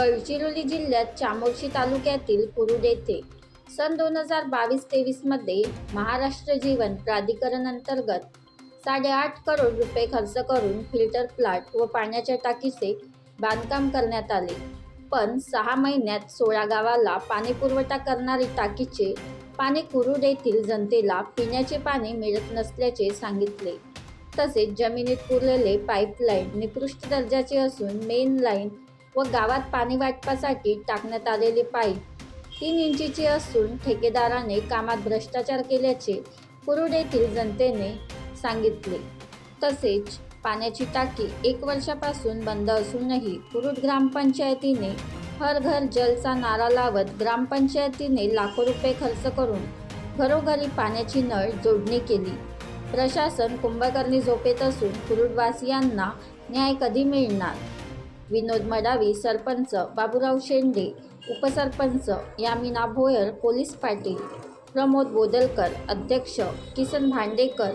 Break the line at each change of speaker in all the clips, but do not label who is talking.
गडचिरोली जिल्ह्यात चामोर्शी तालुक्यातील कुरुड येथे सन दोन हजार बावीस तेवीसमध्ये महाराष्ट्र जीवन प्राधिकरण अंतर्गत साडेआठ करोड रुपये खर्च करून फिल्टर प्लांट व पाण्याच्या टाकीचे बांधकाम करण्यात आले. पण सहा महिन्यात सोळा गावाला पाणी पुरवठा करणारी टाकीचे पाणी कुरुड येथील जनतेला पिण्याचे पाणी मिळत नसल्याचे सांगितले. तसेच जमिनीत पुरलेले पाईपलाईन निकृष्ट दर्जाचे असून मेन लाईन व गावात पाणी वाटपासाठी टाकण्यात आलेली पाईप तीन इंचीची असून ठेकेदाराने कामात भ्रष्टाचार केल्याचे कुरुड येथील जनतेने सांगितले. तसेच पाण्याची टाकी एक वर्षापासून बंद असूनही कुरुड ग्रामपंचायतीने हर घर जलचा नारा लावत ग्रामपंचायतीने लाखो रुपये खर्च करून घरोघरी पाण्याची नळ जोडणी केली. प्रशासन कुंभकर्णी झोपेत असून कुरुडवासियांना न्याय कधी मिळणार? विनोद मडावी सरपंच बाबूराव शेंडे उपसरपंच यामिना भोयर पोलीस पाटील प्रमोद बोदलकर अध्यक्ष किसन भांडेकर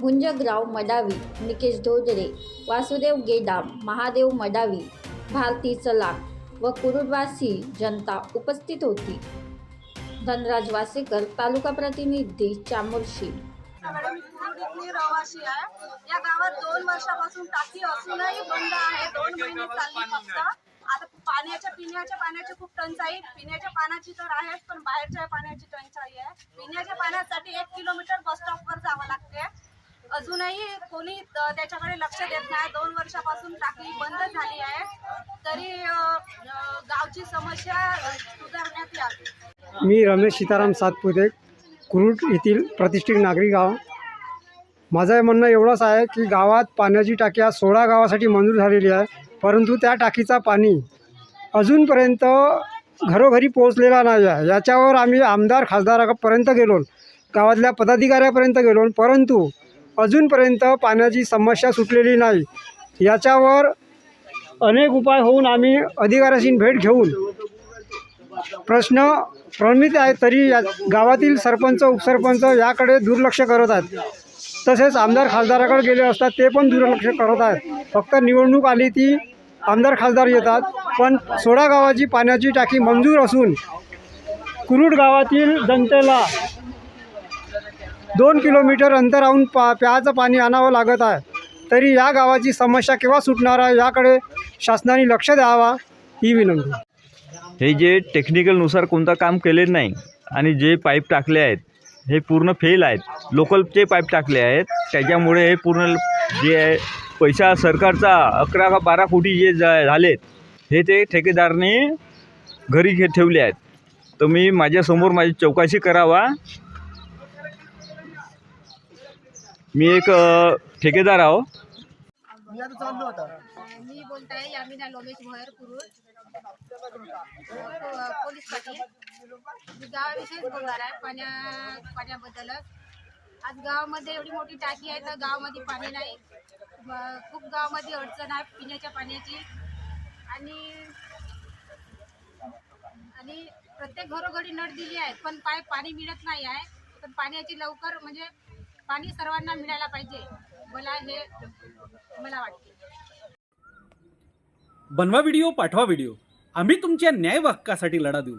गुंजगराव मडावी निकेश धोदरे वासुदेव गेडाम महादेव मडावी भारती चलाक व कुरुडवासी जनता उपस्थित होती. धनराज वासेकर तालुका प्रतिनिधी चामोर्शी
मी कुरुड आहे. या गावात दोन वर्षापासून टाकी असूनही बंद आहे. दोन महिने चालली फक्त. आता पाण्याच्या पिण्याच्या पाण्याची खूप टंचाई पिण्याच्या पाण्याची तर आहेच पण बाहेरच्या पाण्याची टंचाई आहे. पिण्याच्या पाण्यासाठी एक किलोमीटर बस स्टॉपवर जावं लागते. अजूनही कोणी त्याच्याकडे लक्ष देत नाही. दोन वर्षापासून टाकी बंद झाली आहे. तरी गावची समस्या सुधारण्यात यावी.
मी रमेश सीताराम सातपुते कुरुड येथील प्रतिष्ठित नागरिक गाव. माझं म्हणणं एवढंच आहे की गावात पाण्याची टाकी आज सोळा गावासाठी मंजूर झालेली आहे. परंतु त्या टाकीचा पाणी अजूनपर्यंत घरोघरी पोहोचलेला नाही आहे. याच्यावर आम्ही आमदार खासदारापर्यंत गेलो गावातल्या पदाधिकाऱ्यापर्यंत गेलो परंतु अजूनपर्यंत पाण्याची समस्या सुटलेली नाही. याच्यावर अनेक उपाय होऊन आम्ही अधिकाऱ्याशी भेट घेऊन प्रश्न प्रमित आहे तरी या गावातील सरपंच उपसरपंच याकडे दुर्लक्ष करत आहेत. तसेच आमदार खासदाराकडे गेले असतात ते पण दुर्लक्ष करत आहेत. फक्त निवडणूक आली ती आमदार खासदार येतात. पण सोळा गावाची पाण्याची टाकी मंजूर असून कुरुड गावातील जनतेला दोन किलोमीटर अंतराहून पा प्यायचं पाणी आणावं लागत आहे. तरी या गावाची समस्या केव्हा सुटणार आहे याकडे शासनाने लक्ष द्यावा ही विनंती.
हे जे टेक्निकलनुसार कोणतं काम केले नाही आणि जे पाईप टाकले आहेत हे पूर्ण फेल आहेत. लोकलचे पाईप टाकले आहेत. त्याच्यामुळे हे पूर्ण जे आहे पैसा सरकारचा अकरा का बारा कोटी जे जा झालेत हे ते ठेकेदारने घरी घे ठेवले आहेत. तर मी माझ्यासमोर माझी चौकशी करावा. मी एक ठेकेदार आहो.
मी बोलत आहे यामिना लोमेश भोयर कुरुड पो- पोलीस पाटील. गावाविषयीच बोलणार आहे. पाण्या पाण्याबद्दलच. आज गावामध्ये एवढी मोठी टाकी आहे तर गावामध्ये पाणी नाही. खूप गावामध्ये अडचण आहे पिण्याच्या पाण्याची. आणि आणि प्रत्येक घरोघरी नळ दिली आहे पण पाय पाणी मिळत नाही आहे. पण पाण्याची लवकर म्हणजे पाणी सर्वांना मिळायला पाहिजे. मला हे मला वाटते.
बनवा व्हिडिओ पाठवा व्हिडिओ आम्ही तुमच्या न्याय हक्कासाठी लढा देऊ.